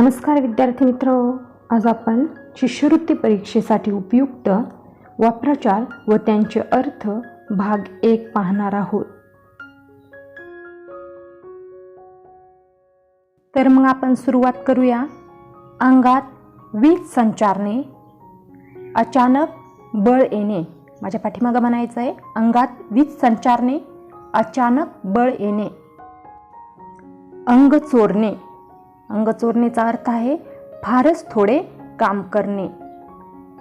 नमस्कार विद्यार्थी मित्र. आज आपण शिष्यवृत्ती परीक्षेसाठी उपयुक्त वाक्प्रचार व त्यांचे अर्थ भाग एक पाहणार आहोत. तर मग आपण सुरुवात करूया. अंगात वीज संचारणे अचानक बळ येणे. माझ्या पाठीमागं म्हणायचं आहे अंगात वीज संचारणे अचानक बळ येणे. अंग चोरणे. अंग चोरणेचा अर्थ आहे फारच थोडे काम करणे.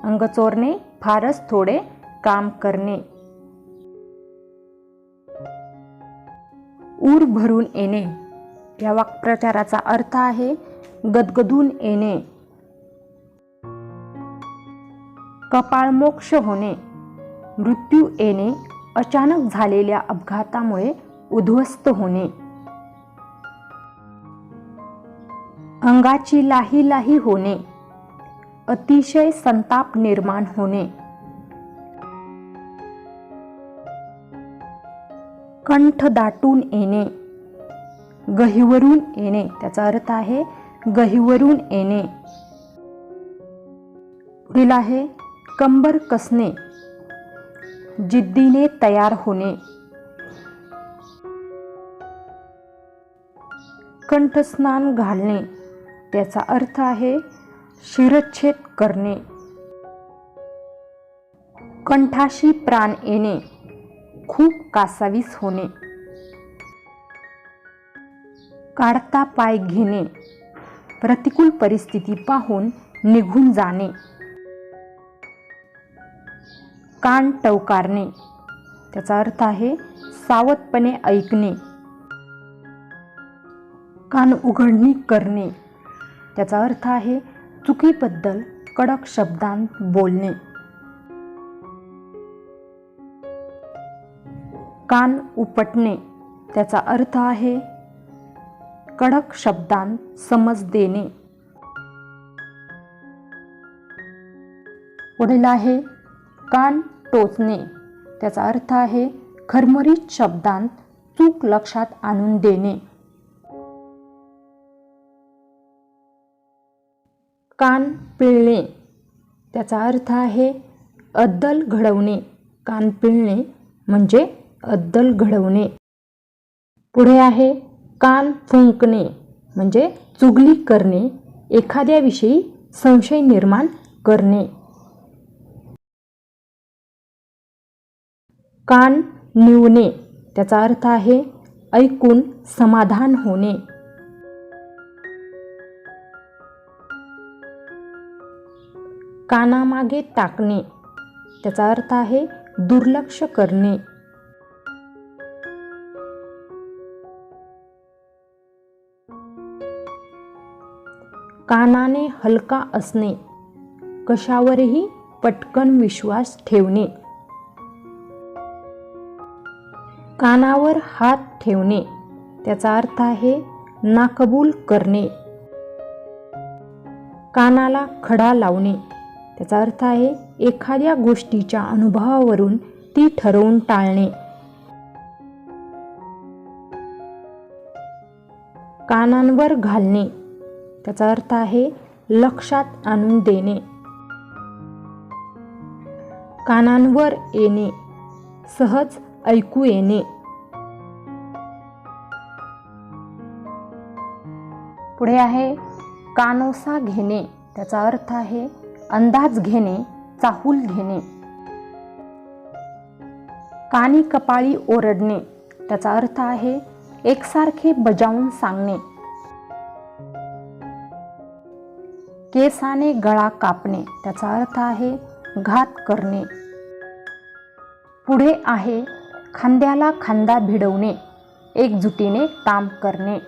अंग चोरणे फारच थोडे काम करणे. ऊर भरून येणे. या वाक्प्रचाराचा अर्थ आहे गदगदून येणे. कपाळमोक्ष होणे. मृत्यू येणे अचानक झालेल्या अपघातामुळे उद्ध्वस्त होणे. अंगाची लाही लाही होणे. अतिशय संताप निर्माण होणे. कंठ दाटून येणे. गहिवरून येणे. त्याचा अर्थ आहे गहिवरून येणे. पुढील आहे कंबर कसणे. जिद्दीने तयार होणे. कंठस्नान घालणे. त्याचा अर्थ आहे शिरच्छेद करणे. कंठाशी प्राण येणे खूप कासावीस होणे. काढता पाय घेणे प्रतिकूल परिस्थिती पाहून निघून जाणे. कान टवकारणे त्याचा अर्थ आहे सावधपणे ऐकणे. कान उघडणी करणे. त्याचा अर्थ आहे चुकीबद्दल कडक शब्दांत बोलणे. कान उपटणे त्याचा अर्थ आहे कडक शब्दांत समज देणे. पुढील आहे कान टोचणे त्याचा अर्थ आहे खरमरीत शब्दांत चूक लक्षात आणून देणे. कान पिळणे. त्याचा अर्थ आहे अद्दल घडवणे. कान पिळणे म्हणजे अद्दल घडवणे. पुढे आहे कान फुंकणे म्हणजे चुगली करणे. एखाद्याविषयी संशय निर्माण करणे. कान निवणे. त्याचा अर्थ आहे ऐकून समाधान होणे. कानामागे टाकणे. त्याचा अर्थ आहे दुर्लक्ष करणे. कानाने हलका असणे. कशावरही पटकन विश्वास ठेवणे. कानावर हात ठेवणे. त्याचा अर्थ आहे नाकबूल करणे. कानाला खडा लावणे. त्याचा अर्थ आहे एखाद्या गोष्टीच्या अनुभवावरून ती ठरवून टाळणे. कानांवर घालणे. त्याचा अर्थ आहे लक्षात आणून देणे. कानांवर येणे. सहज ऐकू येणे. पुढे आहे कानोसा घेणे. त्याचा अर्थ आहे अंदाज घेणे चाहूल घेणे. कानी कपाळी ओरडणे त्याचा अर्थ आहे एकसारखे बजावून सांगणे. केसाने गळा कापणे त्याचा अर्थ आहे घात करणे. पुढे आहे खांद्याला खांदा भिडवणे एकजुटीने काम करणे.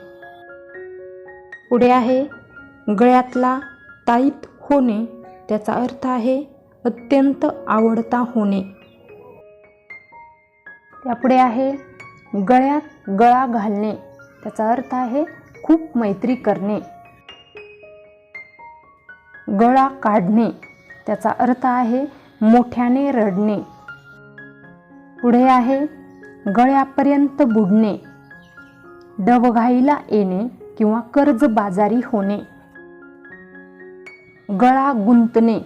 पुढे आहे गळ्यातला ताईत होणे. त्याचा अर्थ आहे अत्यंत आवडता होणे. त्यापुढे आहे गळ्यात गळा घालणे. त्याचा अर्थ आहे खूप मैत्री करणे. गळा काढणे. त्याचा अर्थ आहे मोठ्याने रडणे. पुढे आहे गळ्यापर्यंत बुडणे. डबघाईला येणे किंवा कर्जबाजारी होणे. गळा गुंतणे.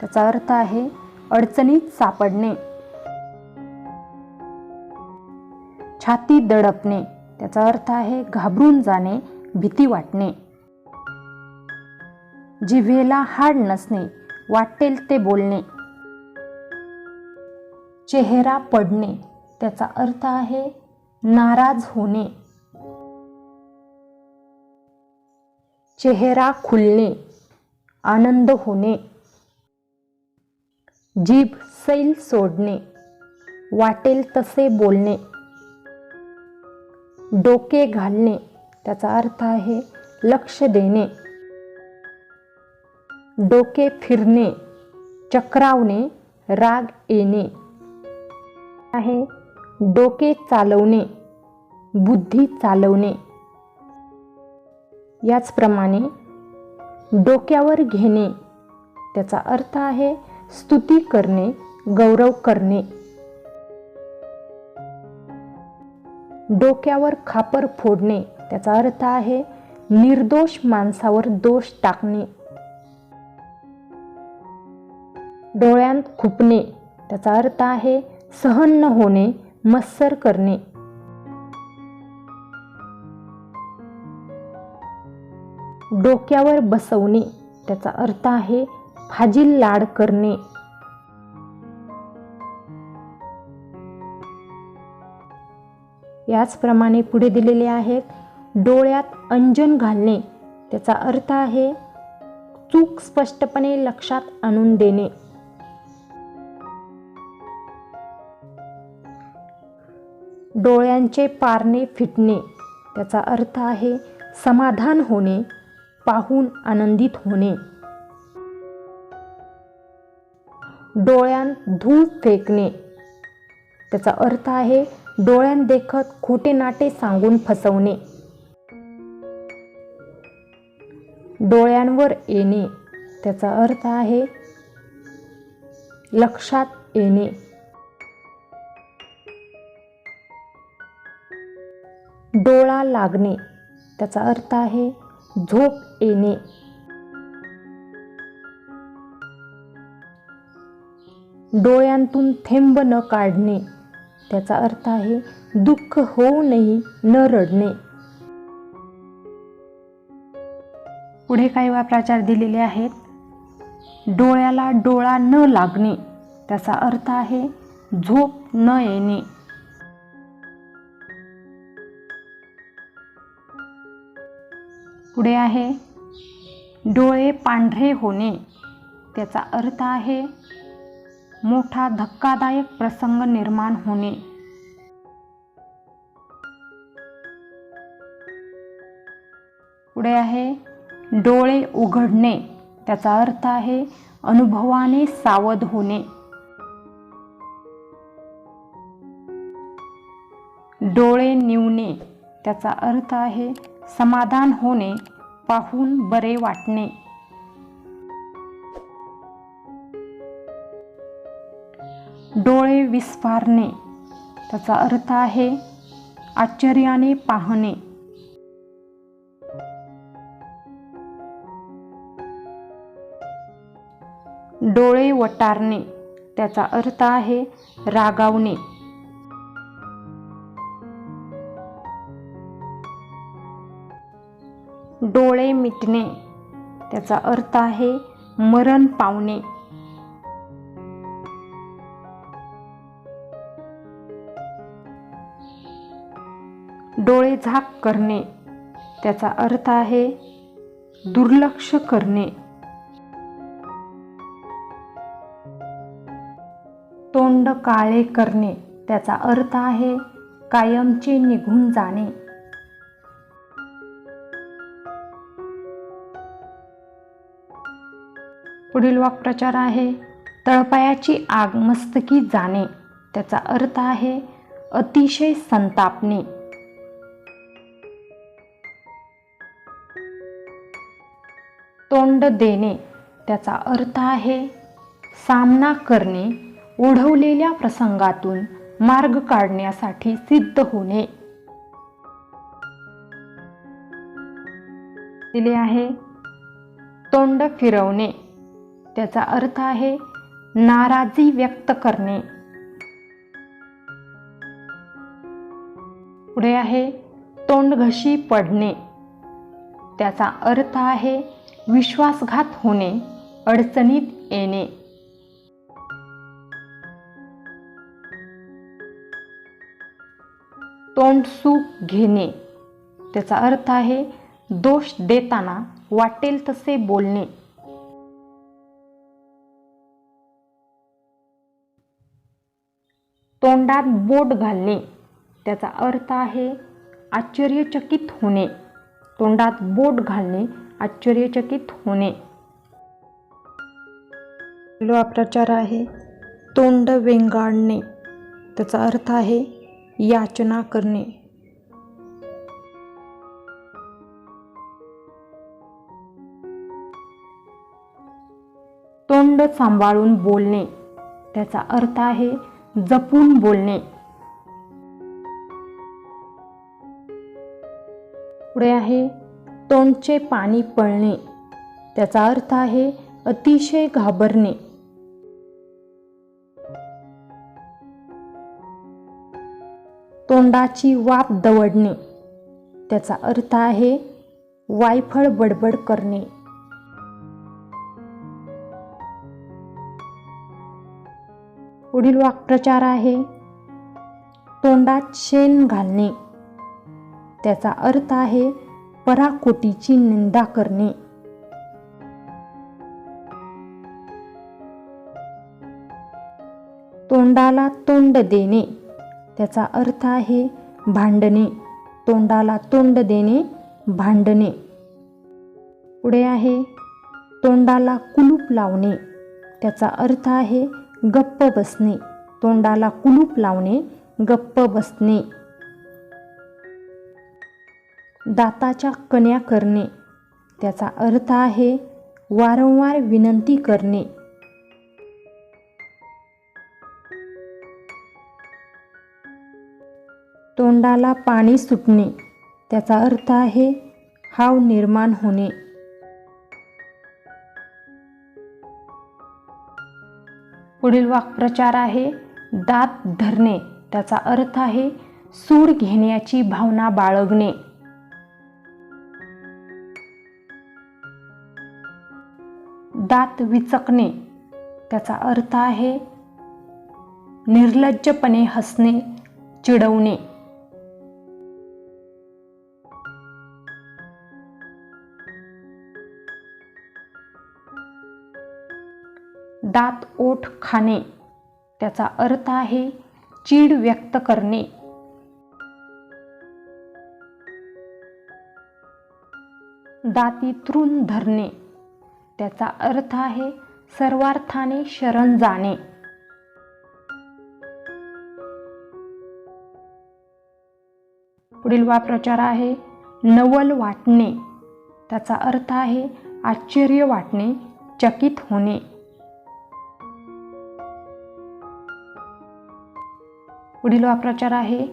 त्याचा अर्थ आहे अडचणीत सापडणे. छाती दडपणे. त्याचा अर्थ आहे घाबरून जाणे भीती वाटणे. जिव्हेला हाड नसणे वाटेल ते बोलणे. चेहरा पडणे. त्याचा अर्थ आहे नाराज होणे. चेहरा खुलणे. आनंद होणे. जीभ सैल सोडणे. वाटेल तसे बोलणे. डोके घालणे त्याचा अर्थ आहे लक्ष देणे. डोके फिरणे चक्रावणे राग येणे. आहे डोके चालवणे बुद्धी चालवणे. याचप्रमाणे डोक्यावर घेणे. त्याचा अर्थ आहे स्तुती करणे गौरव करणे. डोक्यावर खापर फोडणे. त्याचा अर्थ आहे निर्दोष माणसावर दोष टाकणे. डोळ्यांत खुपणे. त्याचा अर्थ आहे सहन न होणे मत्सर करणे. डोक्यावर बसवणे. त्याचा अर्थ आहे फाजील लाड करणे. याचप्रमाणे पुढे दिलेले आहेत डोळ्यात अंजन घालणे. त्याचा अर्थ आहे चूक स्पष्टपणे लक्षात आणून देणे. डोळ्यांचे पारणे फिटणे. त्याचा अर्थ आहे समाधान होणे. पाहून आनंदित होणे. डोळ्यां धूळ फेकणे. त्याचा अर्थ आहे डोळ्यात देखत खोटे नाटे सांगून फसवणे. डोळ्यांवर येणे. त्याचा अर्थ आहे लक्षात येणे. डोळा लागणे. त्याचा अर्थ आहे झोप येणे. डोळ्यांतून थेंब न काढणे. त्याचा अर्थ आहे दुःख होऊनही न रडणे. पुढे काही वाक्प्रचार दिलेले आहेत. डोळ्याला डोळा न लागणे. त्याचा अर्थ आहे झोप न येणे. पुढे आहे डोळे पांढरे होणे त्याचा अर्थ आहे मोठा धक्कादायक प्रसंग निर्माण होणे. पुढे आहे डोळे उघडणे त्याचा अर्थ आहे अनुभवाने सावध होणे. डोळे निवणे त्याचा अर्थ आहे समाधान होणे पाहून बरे वाटणे. डोळे विस्फारणे त्याचा अर्थ आहे आश्चर्याने पाहणे. डोळे वटारणे त्याचा अर्थ आहे रागावणे. डोळे मिटणे त्याचा अर्थ आहे मरण पावणे. डोळे झाक करणे त्याचा अर्थ आहे दुर्लक्ष करणे. तोंड काळे करणे त्याचा अर्थ आहे कायमचे निघून जाणे. पुढील वाक्प्रचार आहे तळपायाची आग मस्तकी जाणे. त्याचा अर्थ आहे अतिशय संतापणे. तोंड देणे. त्याचा अर्थ आहे सामना करणे ओढवलेल्या प्रसंगातून मार्ग काढण्यासाठी सिद्ध होणे. दिले आहे तोंड फिरवणे. त्याचा अर्थ आहे नाराजी व्यक्त करणे. पुढे आहे तोंडघशी पडणे. त्याचा अर्थ आहे विश्वासघात होणे अडचणीत येणे. तोंडसूक घेणे. त्याचा अर्थ आहे दोष देताना वाटेल तसे बोलणे. तोंडात बोट घालणे. त्याचा अर्थ आहे आश्चर्यचकित होणे. तोंडात बोट घालणे आश्चर्यचकित होणे. पहिला प्रचार आहे. तोंड वेंगाळणे. त्याचा अर्थ आहे याचना करणे. तोंड सांभाळून बोलणे. त्याचा अर्थ आहे जपून बोलणे. पुढे आहे तोंडचे पाणी पळणे. त्याचा अर्थ आहे अतिशय घाबरणे. तोंडाची वाफ दवडणे. त्याचा अर्थ आहे वायफळ बडबड करणे. पुढील वाक्प्रचार आहे. तोंडात शेण घालणे. त्याचा अर्थ आहे पराकोटीची निंदा करणे. तोंडाला तोंड देणे. त्याचा अर्थ आहे भांडणे. तोंडाला तोंड देणे भांडणे. पुढे आहे तोंडाला कुलूप लावणे. त्याचा अर्थ आहे गप्प बसणे. तोंडाला कुलूप लावणे गप्प बसणे. दाताच्या कण्या करणे. त्याचा अर्थ आहे वारंवार विनंती करणे. तोंडाला पाणी सुटणे. त्याचा अर्थ आहे हाव निर्माण होणे. पुढील वाक्प्रचार आहे दात धरणे. त्याचा अर्थ आहे सूड घेण्याची भावना बाळगणे. दात विचकणे. त्याचा अर्थ आहे निर्लज्जपणे हसणे चिडवणे. दात ओठ खाणे. त्याचा अर्थ आहे चीड व्यक्त करणे. दाती तृण धरणे. त्याचा अर्थ आहे सर्वार्थाने शरण जाणे. पुढील वाप्रचार आहे नवल वाटणे. त्याचा अर्थ आहे आश्चर्य वाटणे चकित होणे. पुढील वाप्रचार आहे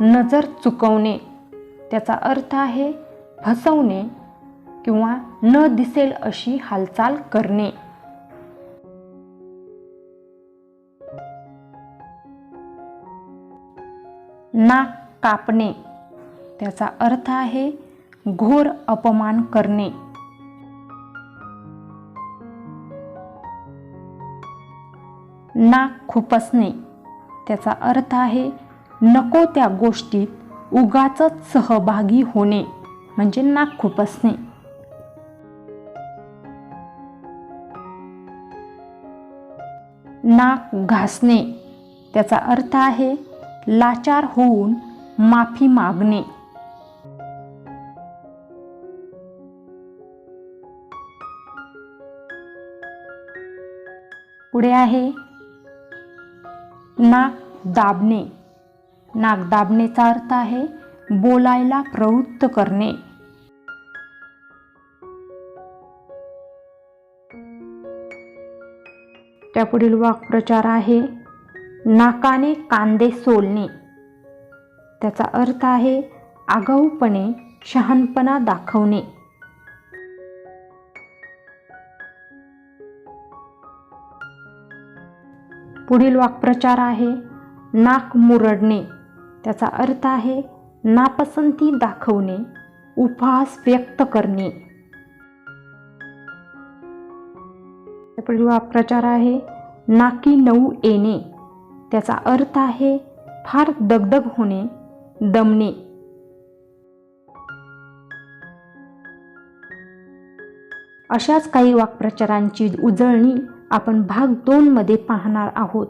नजर चुकवणे. त्याचा अर्थ आहे फसवणे किंवा न दिसेल अशी हालचाल करणे. नाक कापणे. त्याचा अर्थ आहे घोर अपमान करणे. नाक खुपसणे. त्याचा अर्थ आहे नको त्या गोष्टीत उगाच सहभागी होणे म्हणजे नाक खुपसणे नाक घासणे त्याचा अर्थ आहे लाचार होऊन माफी मागणे. पुढे आहे नाक दाबणे. नाक दाबणेचा अर्थ आहे बोलायला प्रवृत्त करणे. त्यापुढील वाक्प्रचार आहे नाकाने कांदे सोलणे. त्याचा अर्थ आहे आगाऊपणे शहाणपणा दाखवणे. पुढील वाक्प्रचार आहे नाक मुरडणे. त्याचा अर्थ आहे नापसंती दाखवणे उपहास व्यक्त करणे. पुढील वाक्प्रचार आहे नाकी नऊ येणे. त्याचा अर्थ आहे फार दगदग होणे दमणे. अशाच काही वाक्प्रचारांची उजळणी आपण भाग दोनमध्ये पाहणार आहोत.